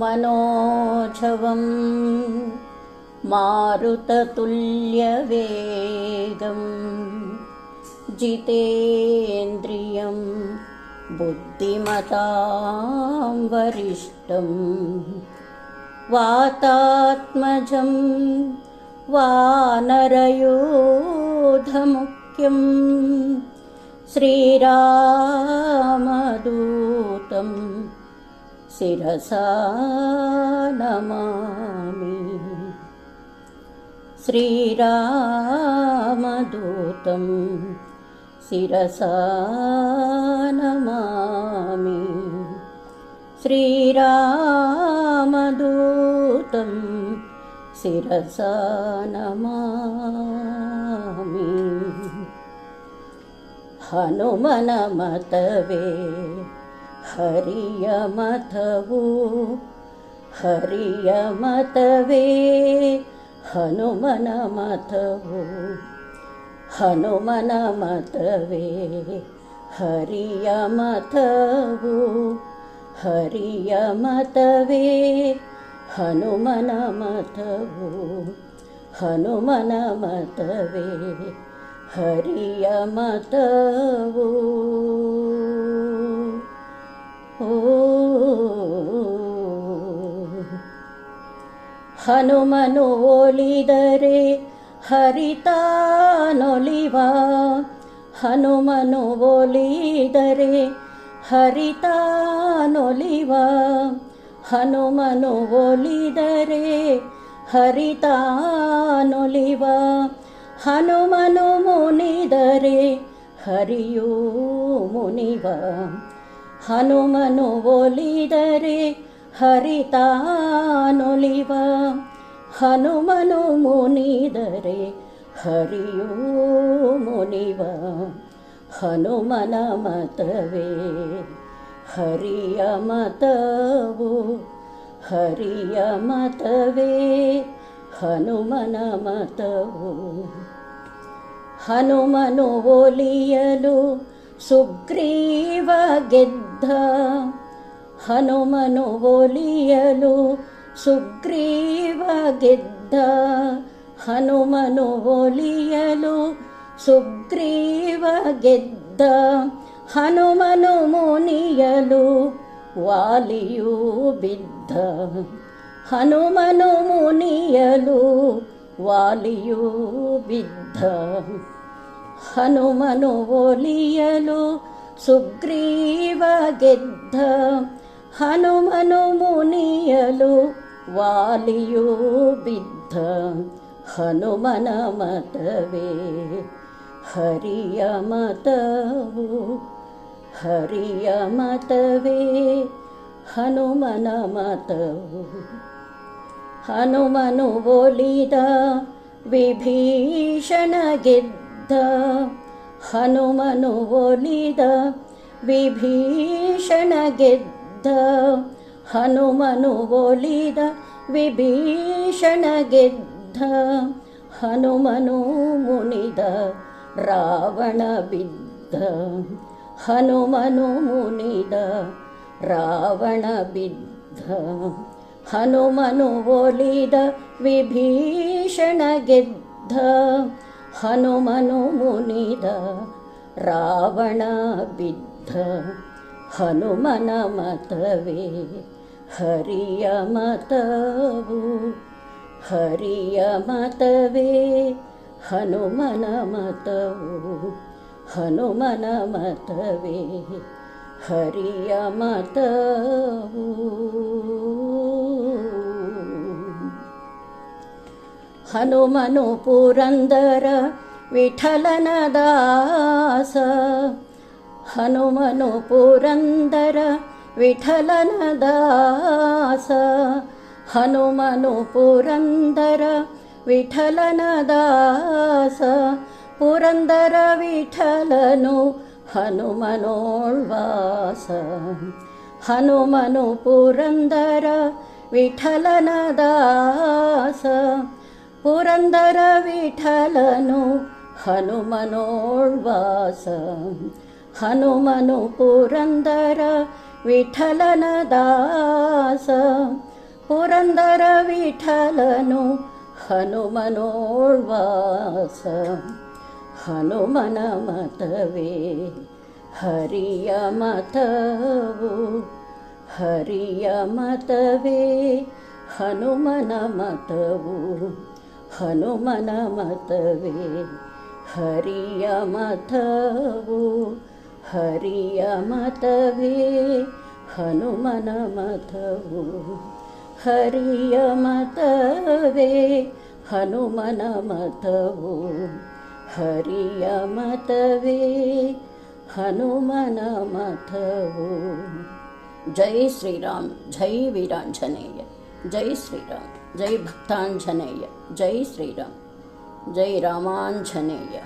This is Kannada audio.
मनोजवम् मारुततुल्यवेगम् जितेन्द्रियं बुद्धिमताम्बरिष्ठं वातात्मजं वानर योधमुख्यं श्रीरामदूतम् शिरसा नमामि श्रीरामदूतं शिरसा नमामि श्रीरामदूतं शिरसा नमामि हनुमनमतवे ಹರಿಯ ಮತವು, ಹರಿಯ ಮತವೇ ಹನುಮನ ಮತವು, ಹನುಮನ ಮತವೇ ಹರಿಯ ಮತವು, ಹರಿಯ ಮತವೇ ಹನುಮನ ಮತವು, ಹನುಮನ ಮತವೇ ಹರಿಯ ಮತವು. ಹನುಮನು ಒಲಿದರೆ ಹರಿತಾನೊಲಿವ. ಹನುಮನು ಒಲಿದರೆ ಹರಿತಾನೊಲಿವ. ಹನುಮನು ಒಲಿದರೆ ಹರಿತಾನೊಲಿವ. ಹನುಮನು ಮುನಿದರೆ ಹರಿಯೂ ಮುನಿವ. ಹನುಮನು ಒಲಿದರೆ ಹರಿತಾನೊಲಿವ. ಹನುಮನು ಮುನಿದರೆ ಹರಿಯೂ ಮುನಿವ. ಹನುಮನ ಮತವೇ ಹರಿಯ ಮತವು. ಹರಿಯ ಮತವೇ ಹನುಮನ ಮತವು. ಹನುಮನು ಒಲಿಯಲು ಸುಗ್ರೀವ ಗೆದ್ದ. ಹನುಮನು ಒಲಿಯಲು ಸುಗ್ರೀವ ಗೆದ್ದ. ಹನುಮನು ಒಲಿಯಲು ಸುಗ್ರೀವ ಗೆದ್ದ. ಹನುಮನು ಮುನಿಯಲು ವಾಲಿಯೂ ಬಿದ್ದ. ಹನುಮನು ಮುನಿಯಲು ವಾಲಿಯೂ ಬಿದ್ದ. ಹನುಮನು ಒಲಿಯಲು ಸುಗ್ರೀವ ಗೆದ್ದ ಹನುಮನು ಮುನಿಯಲು ವಾಲಿಯೂ ಬಿದ್ದ ಹನುಮನ ಮತವೇ ಹರಿಯ ಮತವು ಹರಿಯ ಮತವೇ ಹನುಮನ ಮತವು ಹನುಮನು ಒಲಿದ ವಿಭೀಷಣ ಗೆದ್ದ ಹನುಮನು ಒಲಿದ, ವಿಭೀಷಣ ಗೆದ್ದ, ಹನುಮನು ಒಲಿದ, ವಿಭೀಷಣ ಗೆದ್ದ, ಹನುಮನು ಮುನಿದ, ರಾವಣ ಬಿದ್ದ, ಹನುಮನು ಮುನಿದ, ರಾವಣ ಬಿದ್ದ, ಹನುಮನು ಒಲಿದ, ವಿಭೀಷಣ ಗೆದ್ದ ಹನುಮನು ಮುನಿದ ರಾವಣ ಬಿದ್ದ ಹನುಮನ ಮತವೇ ಹರಿಯ ಮತವು. ಹರಿಯ ಮತವೇ ಹನುಮನ ಮತವು. ಹನುಮನ ಮತವೇ ಹರಿಯ ಮತವು. हनुमनु पुरन्दर विठलनदास हनुमनु पुरन्दर विठलनदास हनुमनु पुरन्दर विठलनदास पुरन्दर विठलनु हनुमनोल्वास हनुमनु पुरन्दर विठलनदास पुरन्दर विठलनु हनुमनोल्वास हनुमनु पुरन्दर विठलन दास पुरन्दर विठलनु हनुमनोल्वास हनुमन मतवे हरिय मतवु हरिय मतवे हनुमन मतवु हनुमन मतवे हरि य मथवो हरि य मे हनुमन मधव हरिय मतवे हनुमन मधवो हरि य मवे हनुमनमधव जय श्रीराम जय वीराञ्जनेय जय श्रीराम। जय भक्तांजनेय जय श्रीराम जय रामांजनेय